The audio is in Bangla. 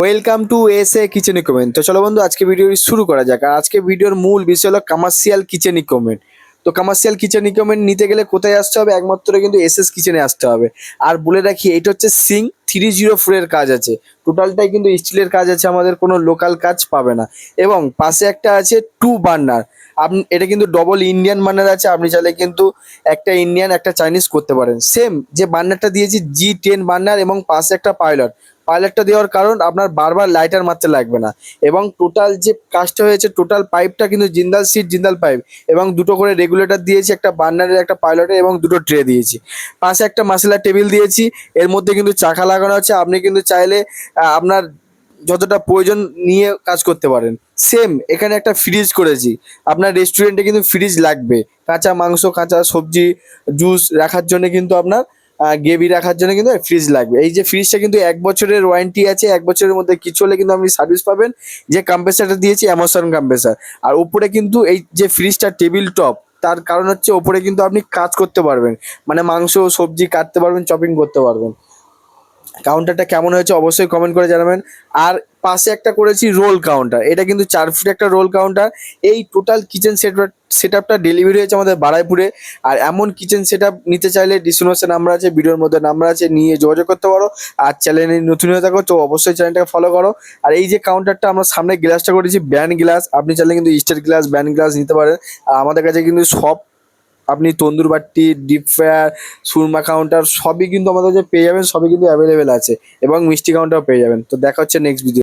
Welcome to S A kitchen equipment তো চলো বন্ধু, আজকে ভিডিও শুরু করা যাক। আর আজকে ভিডিওর মূল বিষয় হলো কমার্শিয়াল কিচেন ইকুইপমেন্ট তো কমার্শিয়াল কিচেন ইকুইপমেন্ট নিতে গেলে কোথায় আসতে হবে? একমাত্র কিন্তু এস এস কিচেনে আসতে হবে। আর বলে রাখি এটা হচ্ছে সিং থ্রি জিরো ফোরের কাজ আছে। টোটালটাই কিন্তু স্টিলের কাজ আছে, আমাদের কোনো লোকাল কাজ পাবে না। এবং পাশে একটা আছে টু বার্নার আপনি এটা কিন্তু ডবল ইন্ডিয়ান বার্নার আছে, আপনি চাইলে কিন্তু একটা ইন্ডিয়ান একটা চাইনিজ করতে পারেন। সেম যে বার্নারটা দিয়েছি জি টেন বার্নার এবং পাশে একটা পাইলট পাইলটটা দেওয়ার কারণ আপনার বারবার লাইটার মারতে লাগবে না। এবং টোটাল যে কাজটা হয়েছে টোটাল পাইপটা কিন্তু জিন্দাল সিট জিন্দাল পাইপ এবং দুটো করে রেগুলেটর দিয়েছি, একটা বার্নারের একটা পাইলটের এবং দুটো ট্রে দিয়েছি। পাশে একটা মাসেলার টেবিল দিয়েছি, এর মধ্যে কিন্তু চাকা লাগানো আছে। আপনি কিন্তু চাইলে আপনার যতটা প্রয়োজন নিয়ে কাজ করতে পারেন। সেম এখানে একটা ফ্রিজ করেছি। আপনার রেস্টুরেন্টে কিন্তু ফ্রিজ লাগবে। কাঁচা মাংস, কাঁচা সবজি জুস রাখার জন্য কিন্তু আপনার গ্রেভি রাখার জন্য কিন্তু ফ্রিজ লাগবে। এই যে ফ্রিজটা কিন্তু এক বছরের ওয়ারেন্টি আছে, এক বছরের মধ্যে কিছু হলে কিন্তু আপনি সার্ভিস পাবেন। যে কম্প্রেসারটা দিয়েছি অ্যামাজন কম্প্রেসার আর উপরে কিন্তু এই যে ফ্রিজটা টেবিল টপ তার কারণ হচ্ছে ওপরে কিন্তু আপনি কাজ করতে পারবেন। মানে মাংস, সবজি কাটতে পারবেন চপিং করতে পারবেন। কাউন্টারটা কেমন হয়েছে অবশ্যই কমেন্ট করে জানাবেন। আর পাশে একটা করেছি রোল কাউন্টার এটা কিন্তু চার ফিট একটা রোল কাউন্টার এই টোটাল কিচেন সেট সেট আপটা ডেলিভারি হয়েছে আমাদের বারাইপুরে। আর এমন কিচেন সেট নিতে চাইলে ডিসক্রিপশন নাম্বার আছে, ভিডিওর মধ্যে নাম্বার আছে, নিয়ে যোগাযোগ করতে পারো। আর চ্যানেলে নতুন হয়ে থাকো, তো অবশ্যই চ্যানেলটাকে ফলো করো। আর এই যে কাউন্টারটা আমরা সামনে গ্লাসটা করেছি ব্যান্ড গ্লাস আপনি চাইলে কিন্তু স্টেট গ্লাস ব্যান্ড গ্লাস নিতে পারেন। আর আমাদের কাছে কিন্তু সব আপনি তন্দুর বাটি ডিপ ফ্রায়ার সুরমা কাউন্টার সবই কিন্তু আমাদের যে পেয়ে যাবেন, সবই কিন্তু অ্যাভেলেবেল আছে। এবং মিষ্টি কাউন্টারও পেয়ে যাবেন। তো দেখা হচ্ছে নেক্সট ভিডিও